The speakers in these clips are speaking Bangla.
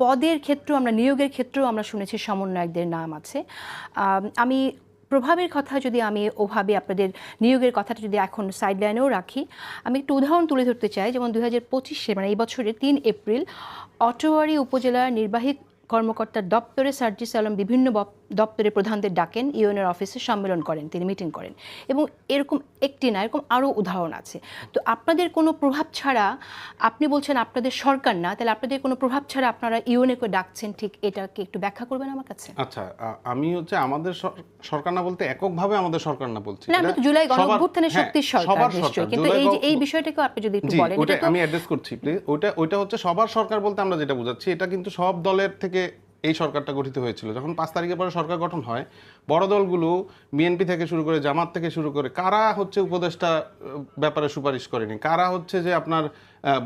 পদের ক্ষেত্রেও আমরা, নিয়োগের ক্ষেত্রেও আমরা শুনেছি সমন্বয়কদের নাম আছে। আমি প্রভাবের কথা যদি আমি ওভাবে আপনাদের নিয়োগের কথাটা যদি এখন সাইডলাইনেও রাখি, আমি একটু উদাহরণ তুলে ধরতে চাই। যেমন দু হাজার পঁচিশে মানে এই বছরের তিন এপ্রিল, অটোয়ারি উপজেলার নির্বাহী কর্মকর্তার দপ্তরে সার্জিস আলম বিভিন্ন দপ্তরের প্রধানদের ডাকেন ইউএনের অফিসে সম্মেলন করেন তিনি মিটিং করেন এবং এরকম একটি না এরকম আরও উদাহরণ আছে। তো আপনাদের কোনো প্রভাব ছাড়া আপনি বলছেন আপনাদের সরকার না তাহলে আপনাদের কোনো প্রভাব ছাড়া আপনারা ইউএনএকে ডাকছেন ঠিক এটাকে একটু ব্যাখ্যা করবেন আমার কাছে? আচ্ছা আমি হচ্ছে আমাদের সরকার না বলতে এককভাবে আমাদের সরকার না বলছি। না তো জুলাই গণ সবার- অভ্যুত্থানের হ্যাঁ, শক্তির সরকার নিশ্চয়ই। কিন্তু এই যে এই বিষয়টাকে আপনি যদি একটু বলেন ওটা আমি অ্যাড্রেস করছি। প্লিজ ওটা ওইটা হচ্ছে সবার সরকার বলতে আমরা যেটা বোঝাচ্ছি এটা কিন্তু সব দলের থেকে এই সরকারটা গঠিত হয়েছিল। যখন পাঁচ তারিখের পরে সরকার গঠন হয় বড় দলগুলো বিএনপি থেকে শুরু করে জামাত থেকে শুরু করে কারা হচ্ছে উপদেষ্টা ব্যাপারে সুপারিশ করেনি? কারা হচ্ছে যে আপনার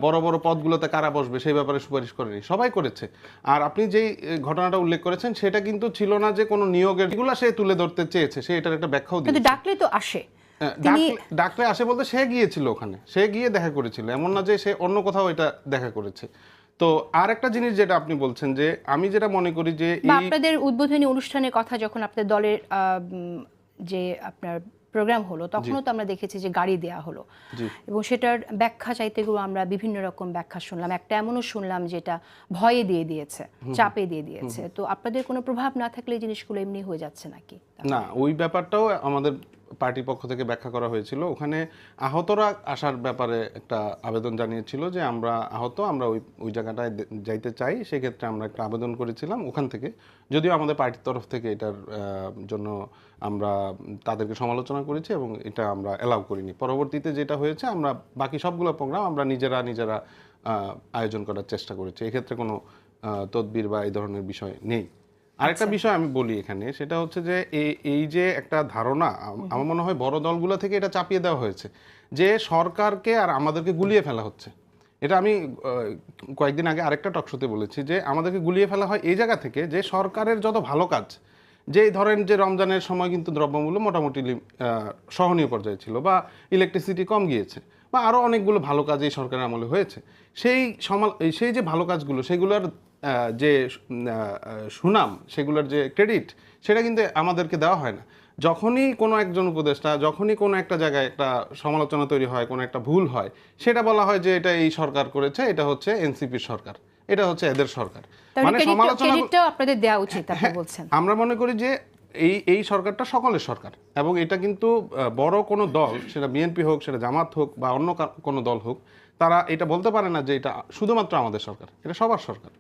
বড় বড় পদগুলোতে কারা বসবে সেই ব্যাপারে সুপারিশ করেনি? সবাই করেছে। আর আপনি যেই ঘটনাটা উল্লেখ করেছেন সেটা কিন্তু ছিল না যে কোনো নিয়োগের এগুলো সে তুলে ধরতে চেয়েছে সে এটার একটা ব্যাখ্যাও কিন্তু ডাকলে তো আসে। ডাকলে আসে বলতে সে গিয়েছিল ওখানে। সে গিয়ে দেখা করেছিল। এমন না যে সে অন্য কোথাও এটা দেখা করেছে। তো আর একটা জিনিস যেটা আপনি বলছেন যে আমি যেটা মনে করি যে আপনাদের উদ্বোধনী অনুষ্ঠানের কথা যখন আপনাদের দলের যে আপনার প্রোগ্রাম হলো তখনও তো আমরা দেখেছি যে গাড়ি দেয়া হলো। এবং সেটার ব্যাখ্যা চাইতে গেলেও আমরা বিভিন্ন রকম ব্যাখ্যা শুনলাম। একটা এমনও শুনলাম যেটা ভয়ে দিয়ে দিয়েছে চাপে দিয়ে দিয়েছে। তো আপনাদের কোনো প্রভাব না থাকলে জিনিসগুলো এমনি হয়ে যাচ্ছে নাকি? না ওই ব্যাপারটাও আমাদের পার্টির পক্ষ থেকে ব্যাখ্যা করা হয়েছিল। ওখানে আহতরা আসার ব্যাপারে একটা আবেদন জানিয়েছিল যে আমরা আহত, আমরা ওই ওই জায়গাটায় যাইতে চাই, সেক্ষেত্রে আমরা একটা আবেদন করেছিলাম ওখান থেকে। যদিও আমাদের পার্টির তরফ থেকে এটার জন্য আমরা তাদেরকে সমালোচনা করেছি এবং এটা আমরা অ্যালাউ করিনি। পরবর্তীতে যেটা হয়েছে, আমরা বাকি সবগুলো প্রোগ্রাম আমরা নিজেরা নিজেরা আয়োজন করার চেষ্টা করেছি। এক্ষেত্রে কোনো তদবির বা এই ধরনের বিষয় নেই। আরেকটা বিষয় আমি বলি এখানে সেটা হচ্ছে যে এই এই যে একটা ধারণা আমার মনে হয় বড় দলগুলো থেকে এটা চাপিয়ে দেওয়া হয়েছে যে সরকারকে আর আমাদেরকে গুলিয়ে ফেলা হচ্ছে। এটা আমি কয়েকদিন আগে আরেকটা টকশোতে বলেছি যে আমাদেরকে গুলিয়ে ফেলা হয় এই জায়গা থেকে যে সরকারের যত ভালো কাজ যে ধরেন যে রমজানের সময় কিন্তু দ্রব্যমূল্য মোটামুটি সহনীয় পর্যায়ে ছিল বা ইলেকট্রিসিটি কম গিয়েছে বা আরও অনেকগুলো ভালো কাজ এই সরকারের আমলে হয়েছে সেই সমাল সেই যে ভালো কাজগুলো সেগুলোর যে সুনাম সেগুলোর যে ক্রেডিট সেটা কিন্তু আমাদেরকে দেওয়া হয় না। যখনই কোনো একজন উপদেষ্টা যখনই কোনো একটা জায়গায় একটা সমালোচনা তৈরি হয় কোনো একটা ভুল হয় সেটা বলা হয় যে এটা এই সরকার করেছে এটা হচ্ছে এনসিপির সরকার এটা হচ্ছে এদের সরকার। মানে সমালোচনা আপনাদের দেওয়া উচিত আপনি হ্যাঁ, বলছেন। আমরা মনে করি যে এই এই সরকারটা সকলের সরকার এবং এটা কিন্তু বড় কোনো দল সেটা বিএনপি হোক সেটা জামাত হোক বা অন্য কোনো দল হোক তারা এটা বলতে পারে না যে এটা শুধুমাত্র আমাদের সরকার এটা সবার সরকার।